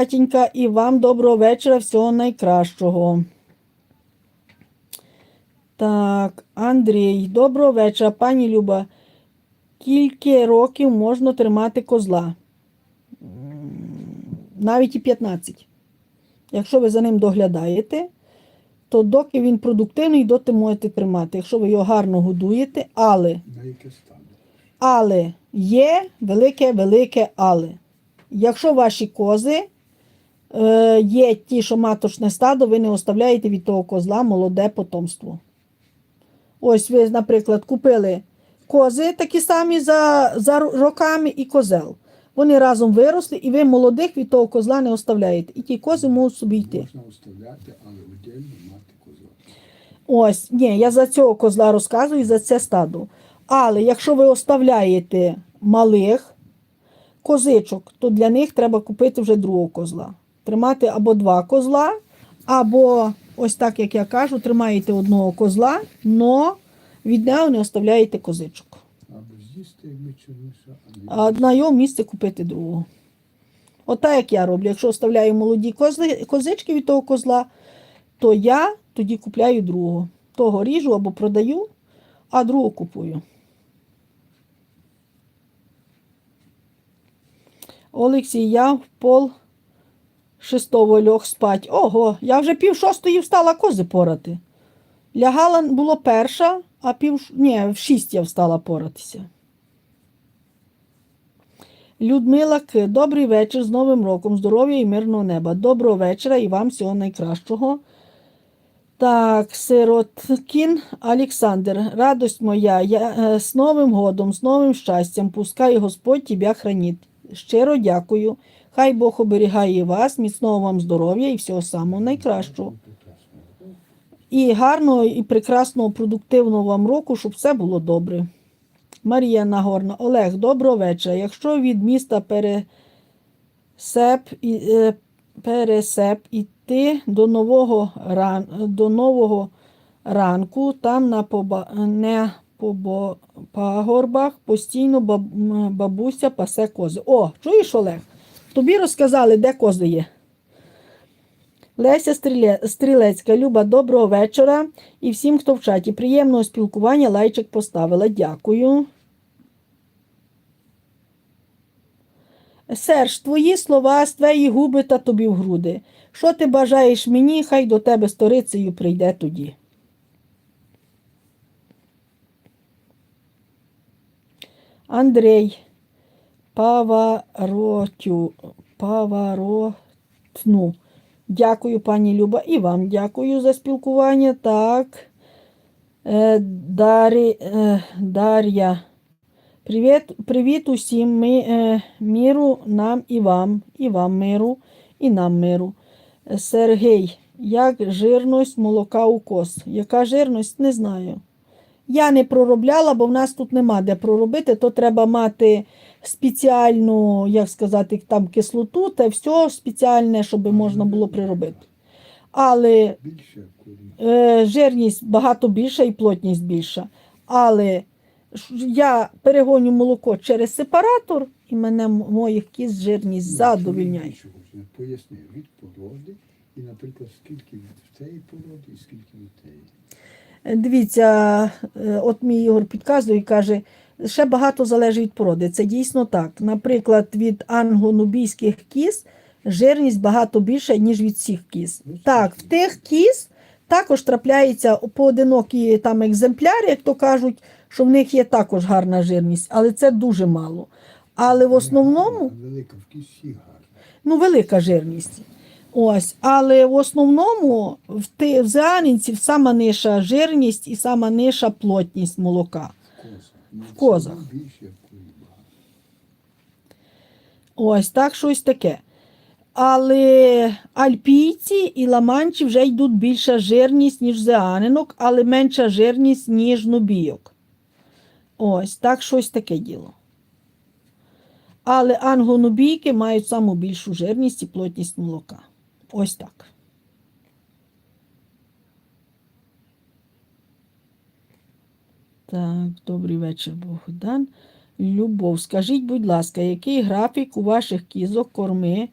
Катінька, і вам доброго вечора, всього найкращого. Так, Андрій, доброго вечора, пані Люба. Скільки років можна тримати козла? Навіть і 15. Якщо ви за ним доглядаєте, то доки він продуктивний, доти можете тримати. Якщо ви його гарно годуєте, але але є велике, велике але. Якщо ваші кози е, є ті, що маточне стадо, ви не оставляєте від того козла молоде потомство. Ось ви, наприклад, купили кози такі самі за, за роками і козел. Вони разом виросли, і ви молодих від того козла не оставляєте. І ті кози можуть собі йти. Можна оставляти, але віддільно мати козла. Ось, ні, я за цього козла розказую, за це стадо. Але якщо ви оставляєте малих козичок, то для них треба купити вже другого козла. Тримати або два козла, або ось так, як я кажу, тримаєте одного козла, но від нього не оставляєте козичок. А на його місце купити другого. Отак, як я роблю. Якщо оставляю молоді козли, козички від того козла, то я тоді купляю другого. Того ріжу або продаю, а другого купую. Олексій, я в пол шестого льох спать. Ого, я вже пів шостої встала кози порати. Лягала було перша, а пів ні, в шість я встала поратися. Людмила К. Добрий вечір з Новим роком, здоров'я і мирного неба. Доброго вечора і вам всього найкращого. Так, Сироткін Олександр, радость моя, я, е, з Новим годом, з новим щастям, пускай Господь тебе хранить. Щиро дякую. Хай Бог оберігає вас, міцного вам здоров'я і всього самого найкращого. І гарного, і прекрасного, продуктивного вам року, щоб все було добре. Марія Нагорна, Олег, доброго вечора. Якщо від міста Пересеп, е, Пересеп іти до нового, ран, до нового ранку, там на поба, не по пагорбах постійно баб, бабуся пасе кози. О, чуєш, Олег? Тобі розказали, де кози є. Леся Стрілецька, Люба, доброго вечора. І всім, хто в чаті. Приємного спілкування лайчик поставила. Дякую. Серж, твої слова з твої губи та тобі в груди. Що ти бажаєш мені, хай до тебе сторицею прийде тоді. Андрей Паваротю, Паваротну. Дякую, пані Люба, і вам дякую за спілкування. Так. Е, Дарі, е, Дар'я. Привіт, привіт усім. Ми, е, міру нам і вам, і вам миру, і нам миру. Сергій, як жирність молока у коз? Яка жирність? Не знаю. Я не проробляла, бо в нас тут нема де проробити, то треба мати спеціальну, як сказати, там кислоту та все спеціальне, щоб можна було приробити. Але е, жирність багато більша і плотність більша. Але я перегоню молоко через сепаратор, і мене моїх кіз жирність задовільняє. Поясни, від породи, і, наприклад, скільки від цієї породи і скільки від тієї. Е, Дивіться, е, от мій Ігор підказує і каже, ще багато залежить від породи. Це дійсно так. Наприклад, від англонубійських кіз жирність багато більша, ніж від всіх кіз. Так, в тих кіз також трапляються поодинокі там екземпляри, як то кажуть, що в них є також гарна жирність, але це дуже мало. Але в основному Велика в кісті гарна. ну, велика жирність. Ось, але в основному в, ти, в зеанинців сама нижча жирність і сама нижча плотність молока. В козах. Ось так щось таке. Але альпійці і ламанчі вже йдуть більша жирність, ніж зеанинок, але менша жирність, ніж нубійок. Ось так щось таке діло. Але англонубійки мають саму більшу жирність і плотність молока. Ось так. Так, добрий вечір, Богдан. Любов, скажіть, будь ласка, який графік у ваших кізок корми